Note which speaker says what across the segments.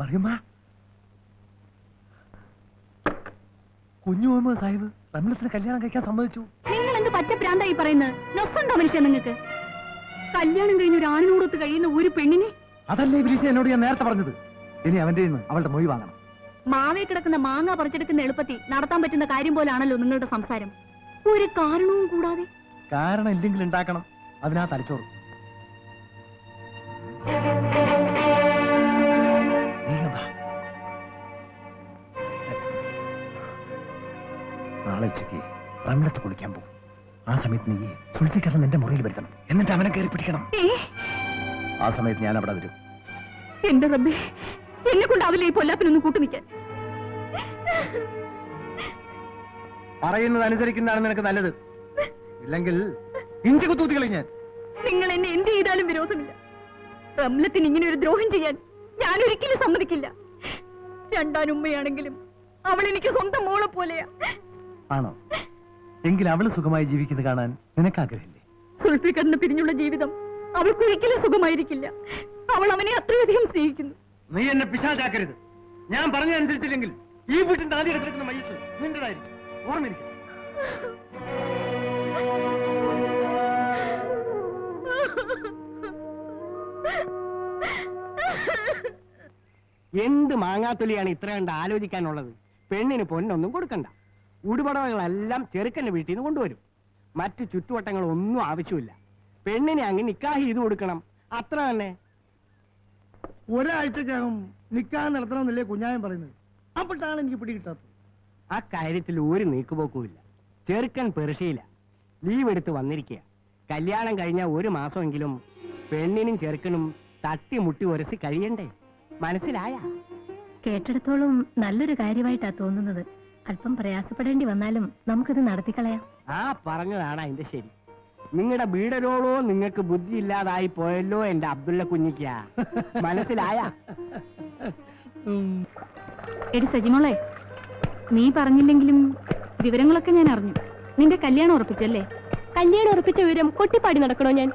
Speaker 1: പറയുമ്പ കുഞ്ഞു മുഹമ്മദ് സാഹിബ് റംലത്തിന് കല്യാണം കഴിക്കാൻ സമ്മതിച്ചു.
Speaker 2: നിങ്ങൾ എന്ത് പച്ച പ്രാന്തായി പറയുന്നത്? നൊസുണ്ടോ മനുഷ്യൻ നിങ്ങൾക്ക്? കല്യാണം കഴിഞ്ഞ ഒരു ആണിനോടൊത്ത് കഴിയുന്ന ഒരു പെണ്ണിനെ?
Speaker 1: അതല്ലേ ഇബ്ലീസ് എന്നോട് ഞാൻ നേരത്തെ പറഞ്ഞത്. ഇനി അവന്റെ നിന്ന് അവളുടെ മൊഴി വാങ്ങണം.
Speaker 2: മാവേ കിടക്കുന്ന മാങ്ങ പറിച്ചെടുക്കുന്ന എളുപ്പത്തിൽ നടത്താൻ പറ്റുന്ന കാര്യം പോലാണല്ലോ നിങ്ങളുടെ സംസാരം. ഒരു കാരണവും കൂടാതെ.
Speaker 1: കാരണം ഇല്ലെങ്കിൽ ഉണ്ടാക്കണം. അതിനാ തലച്ചോറ്. നാളെ ഉച്ചയ്ക്ക് റംലത്ത് കുളിക്കാൻ പോകും. ആ സമയത്ത് നീ സുൽഫിക്കറിന് എന്റെ മുറിയിൽ വരുത്തണം. എന്നിട്ട് അവനെ കയറി പിടിക്കണം. ആ സമയത്ത് ഞാൻ അവിടെ വരും.
Speaker 2: എന്റെ റബ്ബി എന്നെ കൊണ്ടാവില്ല ഈ പൊല്ലാപ്പിനൊന്നും കൂട്ടു നിൽക്കാൻ?
Speaker 1: പറയുന്നത് അനുസരിക്കുന്നതാണ് നിനക്ക് നല്ലത്. ഇല്ലെങ്കിൽ ഇഞ്ചി കുത്തൂത്തികളി ഞാൻ.
Speaker 2: നിങ്ങൾ എന്നെ എന്ത് ചെയ്താലും വിരോധമില്ല. റംലത്തിന് ഇങ്ങനെ ഒരു ദ്രോഹം ചെയ്യാൻ ഞാൻ ഒരിക്കലും സമ്മതിക്കില്ല. രണ്ടാനുമ്മയാണെങ്കിലും അവൾ എനിക്ക് സ്വന്തം മോളെ പോലെയാ.
Speaker 1: ആണോ? എങ്കിൽ അവൾ സുഖമായി ജീവിക്കുന്നത് കാണാൻ നിനക്ക് ആഗ്രഹമില്ലേ
Speaker 2: സുൽഫിക്കറിന് പിരിഞ്ഞുള്ള ജീവിതം അവൾക്ക് ഒരിക്കലും സുഖമായിരിക്കില്ല. അവൾ അവനെ അത്രയധികം സ്നേഹിക്കുന്നു.
Speaker 1: നീ എന്നെ പിശാചാക്കരുത്. ഞാൻ പറഞ്ഞതനുസരിച്ചില്ലെങ്കിൽ ഈ വീട്ടിന്റെ ആദ്യ എടുക്കുന്ന മയ്യത്ത് നിന്റേതായിരിക്കും. ഓർമ്മയിരിക്കും
Speaker 3: എന്ത് മാങ്ങാത്തൊലിയാണ് ഇത്ര കണ്ട് ആലോചിക്കാനുള്ളത്? പെണ്ണിന് പൊന്നൊന്നും കൊടുക്കണ്ട. ഉടുപടവകളെല്ലാം ചെറുക്കന്റെ വീട്ടിൽ നിന്ന് കൊണ്ടുവരും. മറ്റ് ചുറ്റുവട്ടങ്ങളൊന്നും ആവശ്യമില്ല. പെണ്ണിനെ അങ്ങ് നിക്കാഹ് ചെയ്ത് കൊടുക്കണം. അത്ര തന്നെ.
Speaker 4: ഒരാഴ്ചക്കകം നിക്കാഹ് നടത്തണമെന്നല്ലേ കുഞ്ഞായം പറയുന്നത്. അപ്പോഴാണ് എനിക്ക് പിടികിട്ടാത്തത്
Speaker 3: ആ കാര്യത്തിൽ ഒരു നീക്കുപോക്കുമില്ല ചെറുക്കൻ പെർഷയില്ല ലീവ് എടുത്ത് വന്നിരിക്കുക. കല്യാണം കഴിഞ്ഞ ഒരു മാസമെങ്കിലും പെണ്ണിനും ചെറുക്കനും തട്ടി മുട്ടി ഉരസി കഴിയണ്ടേ? മനസ്സിലായ?
Speaker 2: കേട്ടിടത്തോളം നല്ലൊരു കാര്യമായിട്ടാ തോന്നുന്നത്. അല്പം പ്രയാസപ്പെടേണ്ടി വന്നാലും നമുക്കിത് നടത്തിക്കളയാം.
Speaker 3: ആ പറഞ്ഞതാണ് അതിന്റെ ശരി. നിങ്ങളുടെ വീടരോളോ നിങ്ങൾക്ക് ബുദ്ധി ഇല്ലാതായി പോയല്ലോ എന്റെ അബ്ദുള്ള കുഞ്ഞിക്ക മനസ്സിലായ?
Speaker 2: എടി സജിമോളെ നീ പറഞ്ഞില്ലെങ്കിലും വിവരങ്ങളൊക്കെ ഞാൻ അറിഞ്ഞു. നിന്റെ കല്യാണം ഉറപ്പിച്ചല്ലേ? കല്യാണം ഉറപ്പിച്ച വിവരം കൊട്ടിപ്പാടി നടക്കണോ ഞാൻ?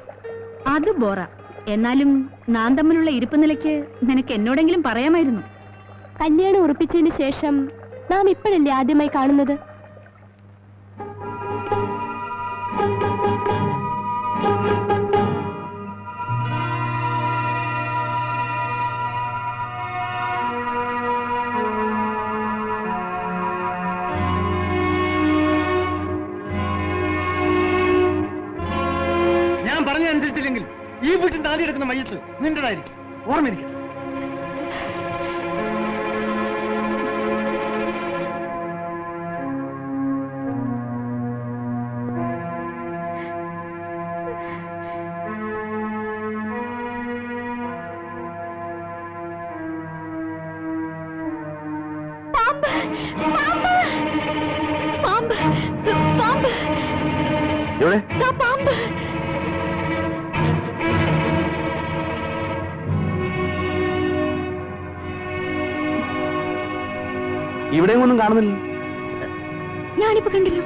Speaker 2: അത് ബോറ. എന്നാലും നാം തമ്മിലുള്ള ഇരിപ്പ് നിലയ്ക്ക് നിനക്ക് എന്നോടെങ്കിലും പറയാമായിരുന്നു.
Speaker 5: കല്യാണം ഉറപ്പിച്ചതിന് ശേഷം നാം ഇപ്പോഴല്ലേ ആദ്യമായി കാണുന്നത്?
Speaker 1: ഞാൻ പറഞ്ഞതനുസരിച്ചില്ലെങ്കിൽ ഈ വീട്ടിന്റെ ആദ്യം എടുക്കുന്ന മയ്യത്ത് നിന്റേതായിരിക്കും. ഓർമ്മയിരിക്കും
Speaker 2: ദാ പാമ്പ്
Speaker 6: ഇവിടെയും ഒന്നും കാണുന്നില്ല.
Speaker 2: ഞാനിപ്പോ കണ്ടില്ലോ?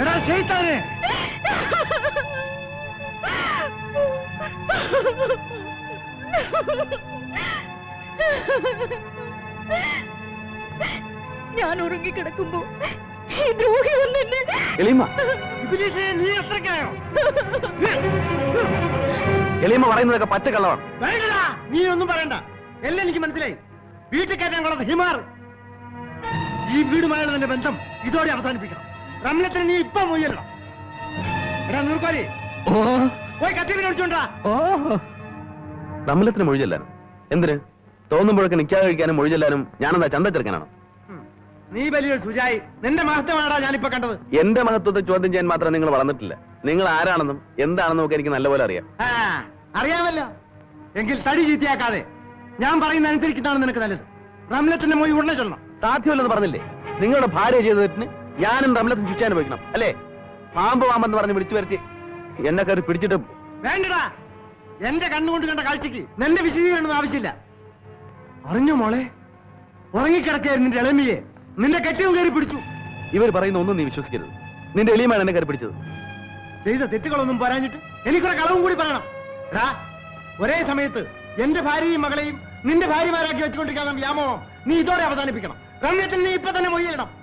Speaker 1: എടാ ശൈത്താനെ.
Speaker 2: ഞാൻ ഉറങ്ങിക്കിടക്കുമ്പോ ഈ ദ്രോഹി വന്ന്
Speaker 6: എലീമ
Speaker 1: ഇബ്ലീസേ, നീ എത്രക്കായോ
Speaker 6: എലീമ പറയുന്നതൊക്കെ പച്ചക്കള്ളമാണ്.
Speaker 1: വേണ്ടടാ നീ ഒന്നും പറയണ്ട. എല്ലാം എനിക്ക് മനസ്സിലായി. വീട്ടിൽ കയറ്റാൻ കൊള്ളത് ഹിമാർ. ഈ വീടുമായുള്ള നിന്റെ ബന്ധം ഇതോടെ അവസാനിപ്പിക്കണം. റംലത്തിന് നീ ഇപ്പൊ മൊയ്യല്ലോ എടാ നൂർക്കോലി. പോയി കത്തിന് പിടിച്ചോണ്ടാ
Speaker 6: ഓ. റംലത്തിന് മൊഴിചെല്ലാനും? എന്തിന്? തോന്നുമ്പോഴൊക്കെ നിക്കാതെ കഴിക്കാനും മൊഴിചെല്ലാനും ഞാനെന്താ ചന്ത ചെറുക്കനാണോ
Speaker 1: നീ വലിയൊരു സുജായി. നിന്റെ മഹത്വമാണോ ഞാനിപ്പോ കണ്ടത്.
Speaker 6: എന്റെ മഹത്വത്തെ ചോദ്യം ചെയ്യാൻ മാത്രം നിങ്ങൾ വളർന്നിട്ടില്ല. നിങ്ങൾ ആരാണെന്നും എന്താണെന്നും ഒക്കെ എനിക്ക് നല്ലപോലെ അറിയാം.
Speaker 1: ആ അറിയാമല്ലോ. എങ്കിൽ തടി ചീത്തയാക്കാതെ. ഞാൻ പറയുന്ന അനുസരിക്കുന്നതാണ് നിനക്ക് നല്ലത്. റംലത്തിന്റെ മൊഴി ഉടനെ ചൊല്ലണം.
Speaker 6: സാധ്യമല്ലെന്ന് പറഞ്ഞില്ലേ? നിങ്ങളുടെ ഭാര്യ ചെയ്ത തെറ്റിന് ഞാനും റംലത്തും ശിക്ഷ അനുഭവിക്കണം അല്ലേ? പാമ്പ് പാമ്പെന്ന് പറഞ്ഞ് വിളിച്ചു വരച്ച് എന്നെ കയറി പിടിച്ചിട്ടും
Speaker 1: വേണ്ടടാ. എന്റെ കണ്ണുകൊണ്ട് കണ്ട കാഴ്ചക്ക് നിന്റെ വിശദീകരണം ആവശ്യമില്ല. അറിഞ്ഞു മോളെ? ഉറങ്ങിക്കിടക്കായിരുന്നു നിന്റെ ഇളമിയെ നിന്റെ കെട്ടിയും കയറി പിടിച്ചു.
Speaker 6: ഇവർ പറയുന്ന ഒന്നും നീ വിശ്വസിക്കരുത്. നിന്റെ എളിയമാണ് എന്നെ കയറി പിടിച്ചത്.
Speaker 1: ചെയ്ത തെറ്റുകളൊന്നും പറഞ്ഞിട്ട് എനിക്കൊരു കളവും കൂടി പറയണം. എടാ
Speaker 4: ഒരേ സമയത്ത് എന്റെ ഭാര്യയും മകളെയും നിന്റെ ഭാര്യമാരാക്കി വെച്ചുകൊണ്ടിരിക്കാൻ വ്യാമോഹം നീ ഇതോടെ അവസാനിപ്പിക്കണം. രമ്യത്തിൽ നീ ഇപ്പൊ തന്നെ മൊയ്യിലിടണം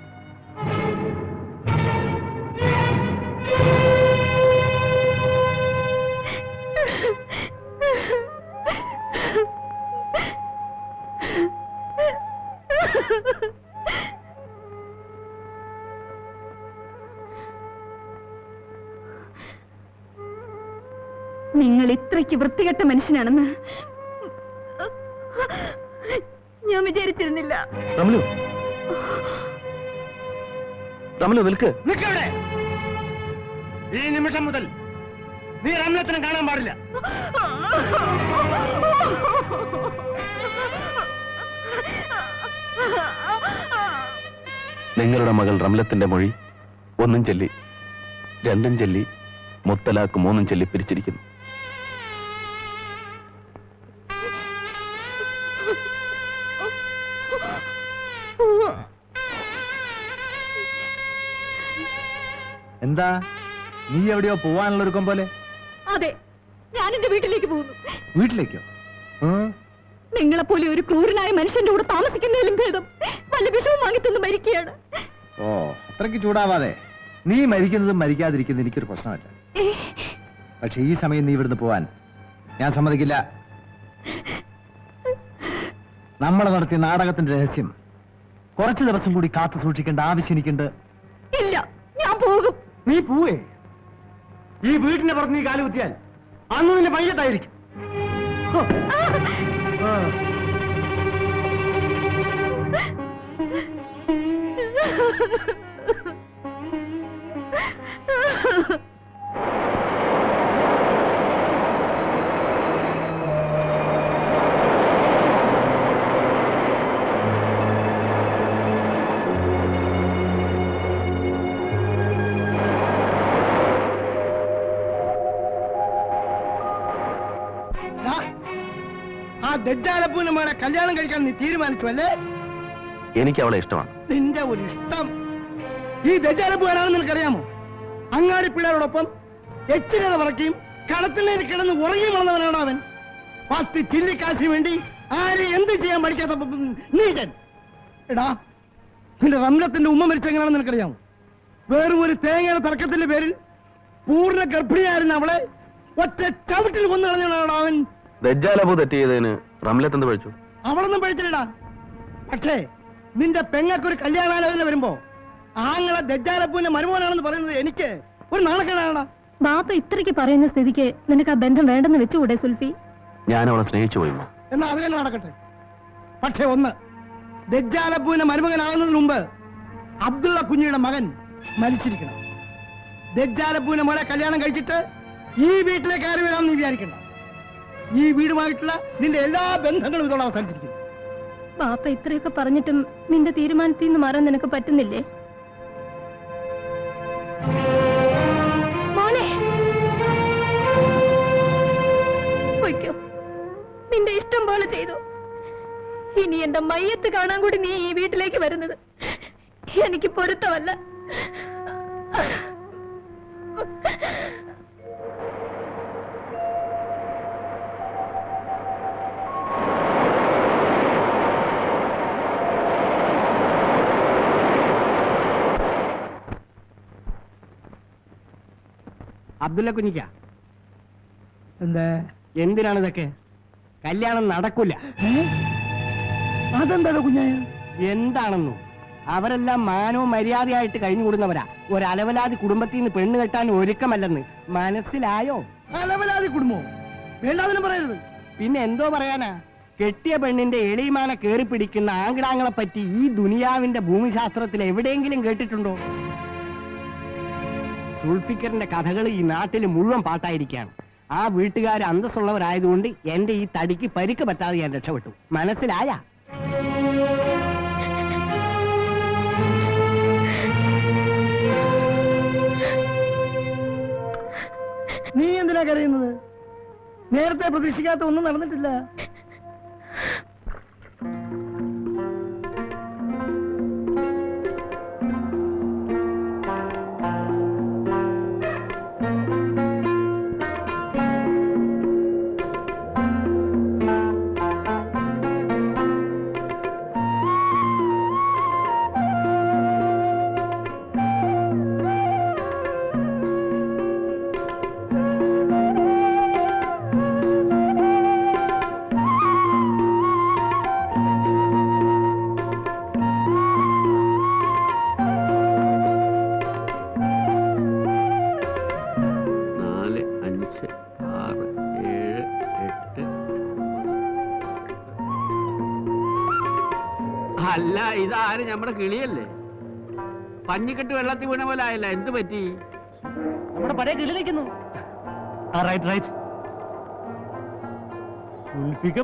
Speaker 2: നിങ്ങൾ ഇത്രയ്ക്ക് വൃത്തികെട്ട മനുഷ്യനാണെന്ന് ഞാൻ വിചാരിച്ചിരുന്നില്ല.
Speaker 6: റമലു. റമലു നിൽക്ക്.
Speaker 4: നിൽക്കവിടെ. ഈ നിമിഷം മുതൽ നീ രമ്യത്തിനെ കാണാൻ പാടില്ല.
Speaker 6: നിങ്ങളുടെ മകൾ റംലത്തിന്റെ മൊഴി ഒന്നും ചൊല്ലി രണ്ടും ചൊല്ലി മുത്തലാക്ക് മൂന്നും ചൊല്ലി പിരിച്ചിരിക്കുന്നു.
Speaker 1: എന്താ? നീ എവിടെയോ പോവാനുള്ള ഒരുക്കം പോലെ?
Speaker 2: അതെ ഞാൻ എന്റെ വീട്ടിലേക്ക് പോകുന്നു.
Speaker 1: വീട്ടിലേക്കോ?
Speaker 2: നിങ്ങളെ നിങ്ങളെപ്പോലെ ഒരു ക്രൂരനായ മനുഷ്യന്റെ കൂടെ താമസിക്കുന്നതിലും ഭേദം. വല്ല വിഷവും വാങ്ങി തിന്ന് മരിക്കുകയാണ്.
Speaker 1: ഓ അത്രയ്ക്ക് ചൂടാവാതെ. നീ മരിക്കുന്നതും മരിക്കാതിരിക്കുന്നത് എനിക്കൊരു പ്രശ്നമല്ല. പക്ഷെ ഈ സമയം നീ ഇവിടുന്ന് പോവാൻ ഞാൻ സമ്മതിക്കില്ല. നമ്മൾ നടത്തിയ നാടകത്തിന്റെ രഹസ്യം കുറച്ച് ദിവസം കൂടി കാത്തു സൂക്ഷിക്കേണ്ട ആവശ്യം എനിക്കുണ്ട്.
Speaker 2: ഇല്ല.
Speaker 4: നീ പോവേ. ഈ വീടിന്റെ പുറത്ത് നീ കാലുകുത്തിയാൽ അന്ന് നിന്റെ ha ആ. ആ ദജ്ജാലപ്പൂനെ കല്യാണം കഴിക്കാൻ നീ തീരുമാനിച്ചു അല്ലേ
Speaker 6: എനിക്ക് അവളെ ഇഷ്ടമാണ്.
Speaker 4: നിന്റെ ഒരു ഇഷ്ടം. ഈ ദജ്ജാലപ്പൂ ആരാണെന്ന് നിനക്കറിയാമോ? അങ്ങാടി പിള്ളേരോടൊപ്പം എച്ചിലത പറക്കുകയും കടത്തിനേൽ കിടന്ന് ഉറങ്ങി വളർന്നവനാണ് അവൻ. പത്ത് ചില്ലിക്കാശിന് വേണ്ടി ആരെ എന്ത് ചെയ്യാൻ പഠിക്കാത്ത നീചൻ. എടാ നിന്റെ റംലത്തിന്റെ ഉമ്മ മരിച്ചെങ്ങനെയാണെന്ന് നിനക്കറിയാമോ? വേറും ഒരു തേങ്ങയുടെ തർക്കത്തിന്റെ പേരിൽ പൂർണ ഗർഭിണിയായിരുന്ന അവളെ ഒറ്റ ചവിട്ടിൽ കൊന്നു കളഞ്ഞവനാണ് അവൻ.
Speaker 6: ദജ്ജാലബു തെറ്റ് ചെയ്തതിന് റംലത്ത് എന്ത് പഴിച്ചു?
Speaker 4: അവളൊന്നും പഴിച്ചില്ലടാ. പക്ഷേ നിന്റെ പെങ്ങക്കൊരു കല്യാണാലോചന വരുമ്പോ ആങ്ങളെ ദജ്ജാലപ്പൂന്റെ മരുമോനാണെന്ന് പറയുന്നത് എനിക്ക് ഒരു നാണക്കേടാണടാ.
Speaker 2: ബാപ്പ ഇത്രയ്ക്ക് പറയുന്ന സ്ഥിതിക്ക് നിനക്ക് ആ ബന്ധം വേണ്ടെന്ന് വെച്ചുകൂടെ സുൽഫി?
Speaker 6: ഞാൻ അവളെ സ്നേഹിച്ചു പോയി.
Speaker 4: എന്നാ അത് തന്നെ നടക്കട്ടെ. പക്ഷേ ഒന്ന് ദജ്ജാലപ്പൂവിന്റെ മരുമകനാകുന്നതിന് മുമ്പ് അബ്ദുള്ള കുഞ്ഞിയുടെ മകൻ മരിച്ചിരിക്കണം. ദജ്ജാലപ്പൂവിന്റെ മോളെ കല്യാണം കഴിച്ചിട്ട് ഈ വീട്ടിലേക്ക് കയറി വരാമെന്ന് നീ വിചാരിക്കണ്ട. ഈ വീടുമായിട്ടുള്ള നിന്റെ എല്ലാ ബന്ധങ്ങളും ഇതോടെ അവസാനിച്ചിരിക്കുന്നു.
Speaker 2: ബാപ്പ ഇത്രയൊക്കെ പറഞ്ഞിട്ടും നിന്റെ തീരുമാനത്തിൽ നിന്ന് മാറാൻ നിനക്ക് പറ്റുന്നില്ലേ? നിന്റെ ഇഷ്ടം പോലെ ചെയ്തു. ഇനി എന്റെ മയ്യത്ത് കാണാൻ കൂടി നീ ഈ വീട്ടിലേക്ക് വരുന്നത്. എനിക്ക് പൊരുത്തമല്ല
Speaker 3: അബ്ദുള്ള കുഞ്ഞിക്ക.
Speaker 4: എന്താ?
Speaker 3: എന്തിനാണ് ഇതൊക്കെ? കല്യാണം നടക്കൂല.
Speaker 4: അതെന്താ കുഞ്ഞായ?
Speaker 3: എന്താണെന്നു? അവരെല്ലാം മാനവും മര്യാദയായിട്ട് കഴിഞ്ഞുകൂടുന്നവരാ. ഒരലവലാതി കുടുംബത്തിൽ നിന്ന് പെണ്ണ് കെട്ടാൻ ഒരുക്കമല്ലെന്ന്. മനസ്സിലായോ?
Speaker 4: അലവലാതി കുടുംബം. വേണ്ടാതിനും പറയരുത്.
Speaker 3: പിന്നെ എന്തോ പറയാനാ? കെട്ടിയ പെണ്ണിന്റെ എളിമാന കേറി പിടിക്കുന്ന ആങ്കിടാങ്ങളെ പറ്റി ഈ ദുനിയാവിന്റെ ഭൂമിശാസ്ത്രത്തിൽ എവിടെയെങ്കിലും കേട്ടിട്ടുണ്ടോ? സുൾഫിക്കറിന്റെ കഥകൾ ഈ നാട്ടിൽ മുഴുവൻ പാട്ടായിരിക്കുകയാണ്. ആ വീട്ടുകാർ അന്തസ്സുള്ളവരായതുകൊണ്ട് എന്റെ ഈ തടിക്ക് പരിക്ക് പറ്റാതെ ഞാൻ രക്ഷപ്പെട്ടു. മനസ്സിലായ?
Speaker 4: നീ എന്തിനാ കരയുന്നത്? നേരത്തെ പ്രതീക്ഷിക്കാത്ത ഒന്നും നടന്നിട്ടില്ല.
Speaker 7: അല്ല ഇതാരും നമ്മുടെ കിളിയല്ലേ? പഞ്ഞിക്കെട്ട് വെള്ളത്തിൽ വീണ പോലെ ആയല്ല എന്ത് പറ്റി?
Speaker 4: നമ്മുടെ പഴയ കിളി നിൽക്കുന്നു
Speaker 3: റൈറ്റ് റൈറ്റ്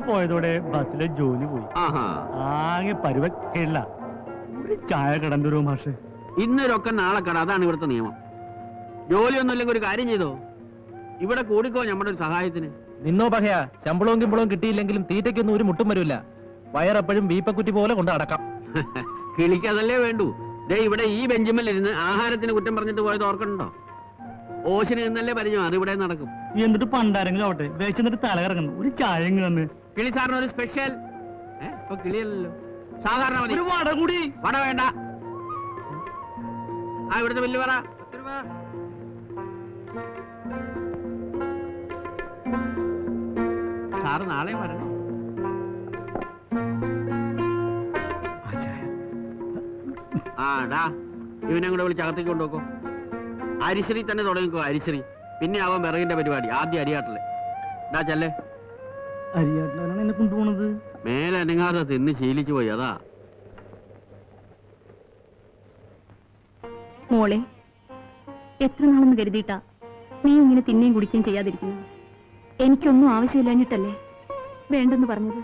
Speaker 3: പോയതോടെ ബസ്സിലെ ജോലി പോയി. ആകെ പരുവക്കില്ല ഒരു ചായ കിടന്നൊരു മാഷ്.
Speaker 7: ഇന്നൊരൊക്കെ നാളെ കട അതാണ് ഇവിടുത്തെ നിയമം. ജോലിയൊന്നും ഇല്ലെങ്കിൽ ഒരു കാര്യം ചെയ്തോ? ഇവിടെ കൂടിക്കോ നമ്മുടെ ഒരു സഹായത്തിന്.
Speaker 8: നിന്നോ പകയാ. ശമ്പളവും കിമ്പളവും കിട്ടിയില്ലെങ്കിലും തീറ്റയ്ക്കൊന്നും ഒരു മുട്ടും വരില്ല. വയറെപ്പോഴും വീപ്പക്കുറ്റി പോലെ കൊണ്ട് അടക്കാം
Speaker 7: കിളിക്കതല്ലേ വേണ്ടു. ദേ ഇവിടെ ഈ ബെഞ്ചുമേൽ ഇരുന്ന് ആഹാരത്തിന് കുറ്റം പറഞ്ഞിട്ട് പോയത് ഓർക്കണ്ടോ? ഓശിന് നിന്നല്ലേ പരിചയം. അത് ഇവിടെ നടക്കും.
Speaker 3: എന്നിട്ട് പണ്ടാരെങ്കിലും ആവട്ടെ. വേച്ചെന്നിട്ട് തലകറങ്ങുന്നു. ഒരു ചായങ്ങ് വന്ന് തന്ന്
Speaker 7: കിളി സാറിന് ഒരു സ്പെഷ്യൽ ഇപ്പൊ കിളിയല്ലോ സാധാരണ മതി.
Speaker 3: ഒരു വട കൂടി.
Speaker 7: വട വേണ്ട. ആ ഇവിടുത്തെ ബില്ല് പറ. രൂപ. സാറ് നാളെ വരണം. ആ ഡാ. ഇവനെ കൂടെ വിളിച്ച് അകത്തേക്ക് കൊണ്ടുപോക്കോ. അരിശ്രീ തന്നെ തുടങ്ങിക്കോ അരിശ്രീ പിന്നെ അവൻ വിറകിന്റെ പരിപാടി ആദ്യം അരിയാട്ടല്ലേ ഡാ ചെല്ലേ.
Speaker 3: അരിയാട്ടിലാണ് എന്നെ കൊണ്ടുപോണത്?
Speaker 7: മേലെ അനങ്ങാതെ തിന്ന് ശീലിച്ചു പോയി അതാ.
Speaker 2: മോളെ എത്ര നാളെന്ന് കരുതിയിട്ടാ നീ ഇങ്ങനെ തിന്നേം കുടിക്കുകയും ചെയ്യാതിരിക്കുന്നു എനിക്കൊന്നും ആവശ്യമില്ലാഞ്ഞിട്ടല്ലേ വേണ്ടെന്ന് പറഞ്ഞത്?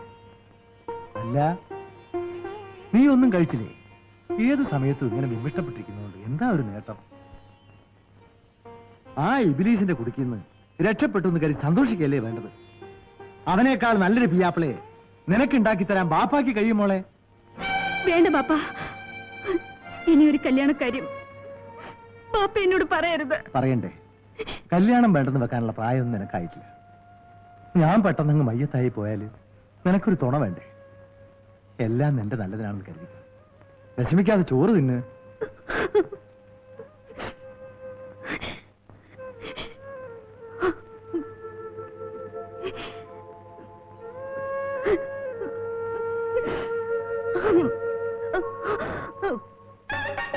Speaker 1: അല്ല നീ ഒന്നും കഴിച്ചില്ലേ? ഏത് സമയത്തും ഇങ്ങനെ വിമിഷ്ടപ്പെട്ടിരിക്കുന്നതുകൊണ്ട് എന്താ ഒരു നേട്ടം? ആ ഇബിലീസിന്റെ കുടുക്കിന്ന് രക്ഷപ്പെട്ടു എന്ന് കരുതി സന്തോഷിക്കല്ലേ വേണ്ടത്? അവനേക്കാൾ നല്ലൊരു പിയാപ്പിളയെ നിനക്കുണ്ടാക്കി തരാൻ ബാപ്പാക്കി കഴിയുമോളെ
Speaker 2: വേണ്ട ബാപ്പാ. ഇനി ഒരു കല്യാണ കാര്യം ബാപ്പ എന്നോട് പറയരുത്.
Speaker 1: പറയണ്ടേ? കല്യാണം വേണ്ടെന്ന് വെക്കാനുള്ള പ്രായമൊന്നും നിനക്കായിട്ടില്ല. ഞാൻ പെട്ടെന്നങ്ങ് മയ്യത്തായി പോയാൽ നിനക്കൊരു തുണ വേണ്ടേ? എല്ലാം നിന്റെ നല്ലതിനാണെന്ന് കരുതി വിഷമിക്കാതെ ചോറ് തിന്ന്.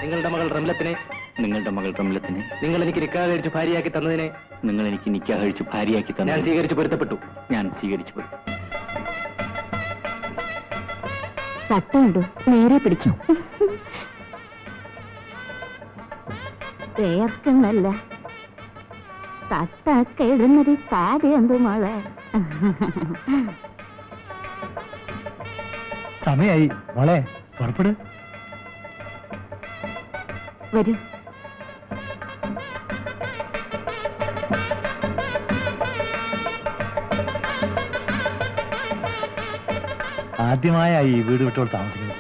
Speaker 8: നിങ്ങളുടെ മകൾ റംലത്തിനെ? നിങ്ങളുടെ മകൾ റംലത്തിനെ? നിങ്ങൾ എനിക്ക് നിക്കാ കഴിച്ച് ഭാര്യയാക്കി തന്നതിനെ? നിങ്ങൾ എനിക്ക് നിക്കാ കഴിച്ച് ഭാര്യയാക്കി തന്നെ ഞാൻ സ്വീകരിച്ച് പൊരുത്തപ്പെട്ടു. ഞാൻ സ്വീകരിച്ചു പൊരുത്തപ്പെട്ടു.
Speaker 2: തട്ടുണ്ടു നേരെ പിടിക്കും പേർക്കുന്നല്ല തട്ടൊക്കെ ഇടുന്നൊരു കാര്യം എന്തു മോളെ.
Speaker 1: സമയായി. മോളെ പുറപ്പെടു.
Speaker 2: വരൂ.
Speaker 1: ആദ്യമായ ഈ വീട് വിട്ടോൾ താമസിക്കുന്നത്?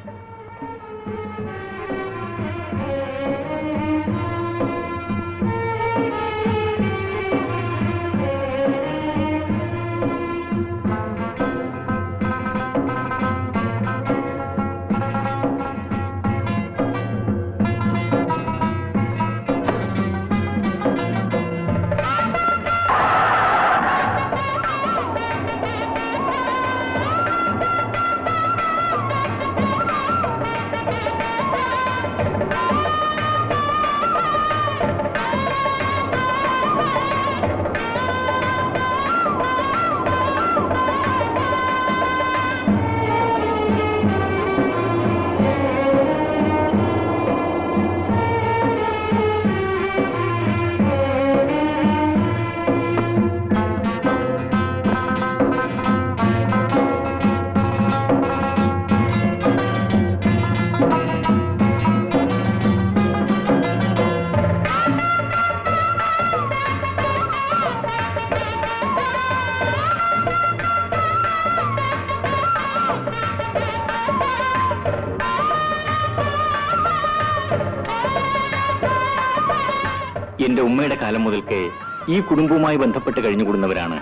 Speaker 8: എന്റെ ഉമ്മയുടെ കാലം മുതൽക്കേ ഈ കുടുംബവുമായി ബന്ധപ്പെട്ട് കഴിഞ്ഞുകൂടുന്നവരാണ്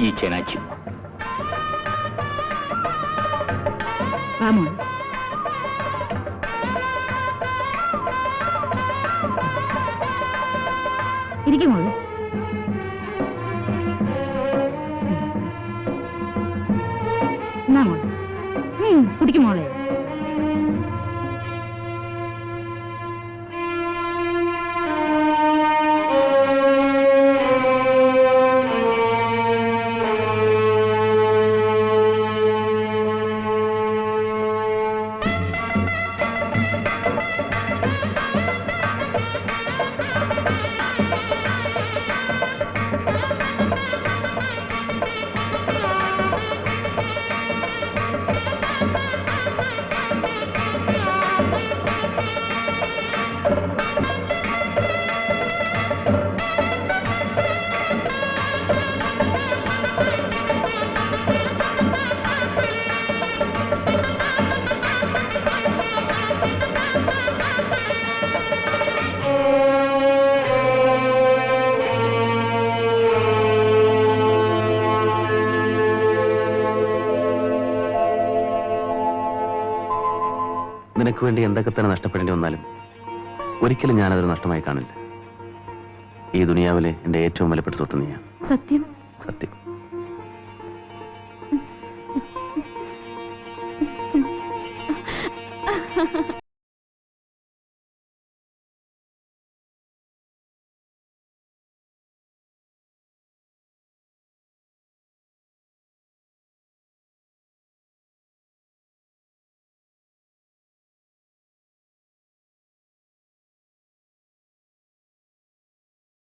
Speaker 8: ഈ ചേനാച്ചി.
Speaker 2: റാമോൻ
Speaker 6: എന്തൊക്കെ തന്നെ നഷ്ടപ്പെടേണ്ടി വന്നാലും ഒരിക്കലും ഞാനതൊരു നഷ്ടമായി കാണില്ല. ഈ ദുനിയാവിലെ എന്റെ ഏറ്റവും വിലപ്പെട്ട സ്വത്ത് നീയാ.
Speaker 2: സത്യം?
Speaker 6: സത്യം.